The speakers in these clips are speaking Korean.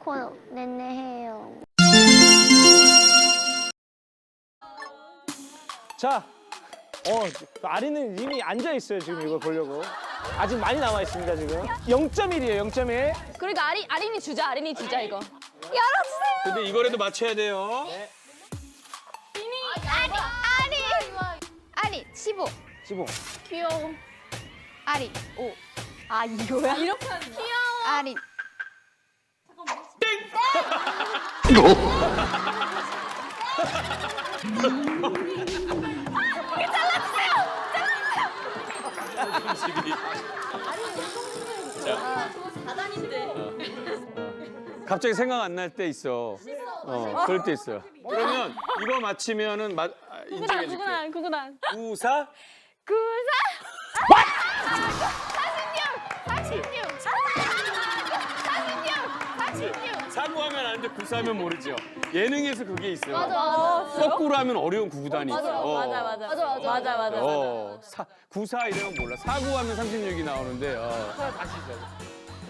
코코 네네해요. 자, 어, 아리는 이미 앉아 있어요 지금 이걸 보려고. 아직 많이 남아 있습니다 지금. 0.1이에요 0.1. 그러니까 아린 아린이 주자 아린이 주자 이거. 근데 이거라도 맞춰야 돼요. 아리 아리 아리 15 15. 귀여워. 아리 5 아 이거야? 이렇게 하는 거야? 아리 갑자기 생각 안 날 때 있어. 어, 그럴 때 있어요. 그러면 이거 맞히면은 마, 아, 인정해 줄게. 구구단 구구단. 우사? 구사. 사구하면 아는데 구사하면 모르죠. 예능에서 그게 있어요. 맞아. 거꾸로 하면 어려운 구구단이 있어요. 어. 맞아 맞아. 맞아 맞아. 맞아 맞아. 어, 사, 구사 이러면 몰라. 사구하면 36이 나오는데. 어.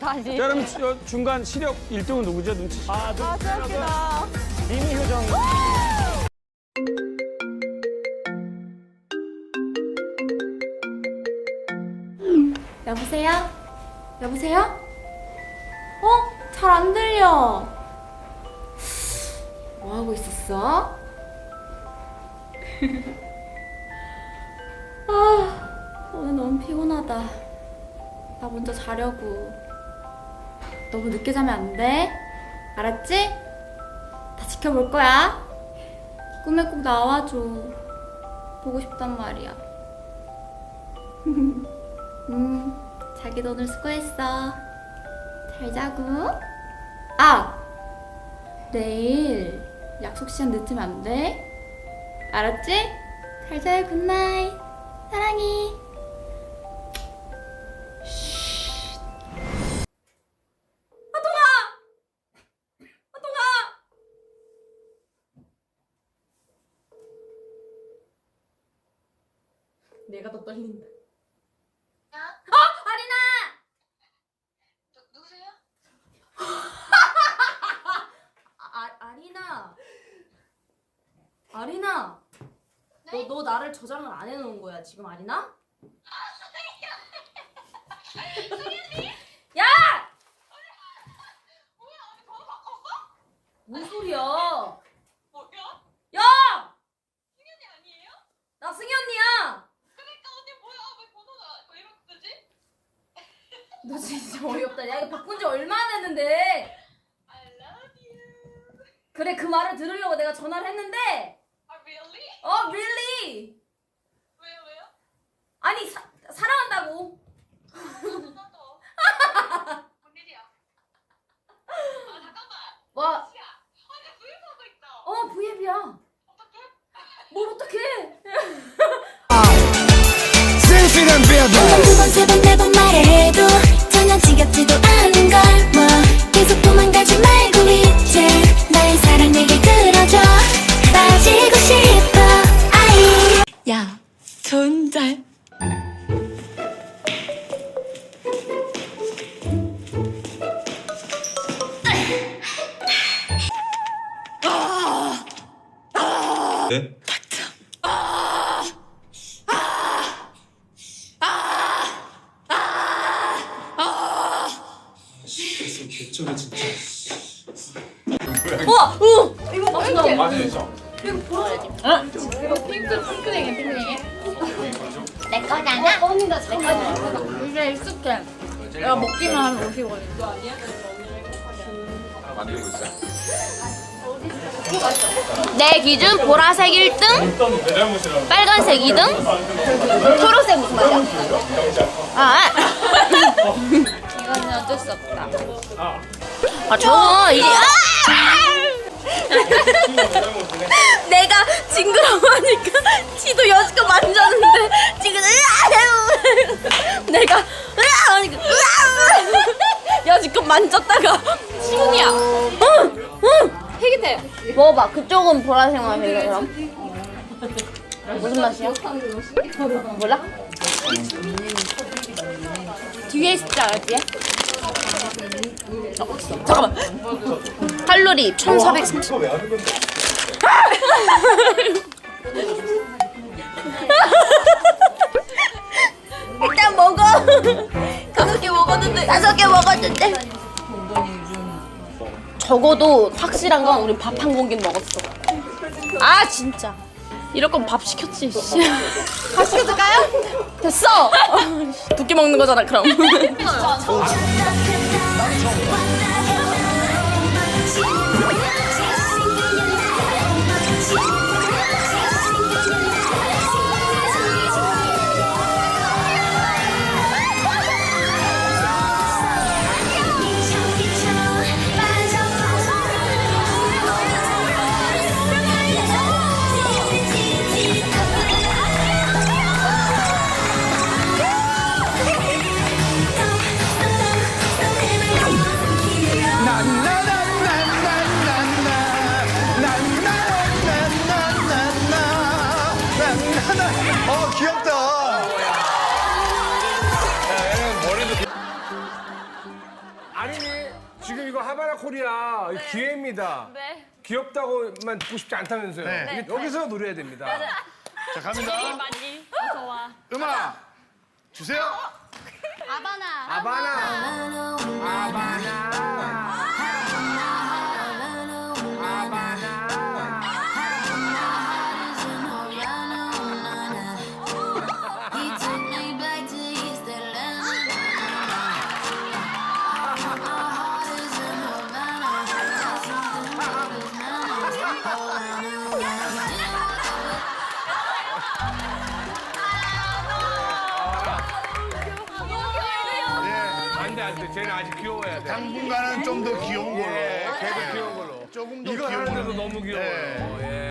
다시. 자, 그럼 주- 중간 시력 1등은 누구죠? 눈치. 아, 눈, 웃기다. 미미 효정. 여보세요? 여보세요? 어? 잘 안 들려. 뭐 하고 있었어? 아, 오늘 너무 피곤하다. 나 먼저 자려고. 너무 늦게 자면 안 돼. 알았지? 다 지켜볼 거야. 꿈에 꼭 나와줘. 보고 싶단 말이야. 음, 자기도 오늘 수고했어. 잘 자고. 아! 내일 약속 시간 늦으면 안 돼. 알았지? 잘 자요, 굿나잇. 사랑해. 내가 더 떨린다. 어, 아리나! 누구세요? 아, 아리나. 아리나. 너, 나를 저장을 안 해놓은 거야, 지금 아리나? 야! 뭔 소리야? 뭐야? 야! 승현이 아니에요? 나 승희 언니야! 그러니까 언니 뭐야? 왜 번호가 왜 이렇게 뜨지? 너 진짜 어이없다. 야, 이거 바꾼 지 얼마나 됐는데? I love you. 그래, 그 말을 들으려고 내가 전화를 했는데, 아 really? 어, really? 왜요 왜요? 아니, 사, 사랑한다고. 나도 나도. 뭔 일이야? 아 잠깐만. 와, 야, 언니 구입하고 있다. 어, V앱이야. 어떡해? 뭘 어떡해. 두번 세 번 네 번 말해도 전혀 지겹지도 않은 걸뭐 계속 도망가지 말고 이제 나의 사랑 내게 들어줘. 빠지고 싶어 아이. 야 존잘 우와! 우! 이거 맛있다. 내 거잖아. 언니다 잠깐만. 이게 익숙해. 내가 먹기만 하면 오시거든. 내 기준 보라색 1등, 빨간색 2등, 초록색 무슨 말이야? 아, 없다. 아 저거 이제 아! 내가 징그러워하니까 지도 여지껏 만졌는데 지금 으아! 내가 으아! 하니까 으아! 여지껏 만졌다가 시훈이야. 응, 응. 희귀해. 먹어봐. 그쪽은 보라색 맛이래 그럼. 무슨 맛이야? 몰라? 뒤에 있지 않아 뒤에? 잠깐만. 칼로리 1430. 일단 먹어. 다섯 개 먹었는데. 다섯 개 먹었는데. 적어도 확실한 건 우리 밥 한 공기는 먹었어. 아 진짜. 이럴 거면 밥 시켰지. 씨. 밥 시켜줄까요? 됐어. 두개 먹는 거잖아 그럼. 이거 하바나 코리아 기회입니다. 귀엽다고만 듣고 싶지 않다면서요. 네. 이게 여기서 노려야 됩니다. 자 갑니다. 음악 주세요. 아바나. 아바나. 아바나. 안돼 쟤는 아직 귀여워야 돼. 당분간은 좀 더 귀여운 걸로. 걔도 귀여운 걸로. 조금 더 이거 귀여운 하는데도 걸로. 너무 귀여워요. 네. 예.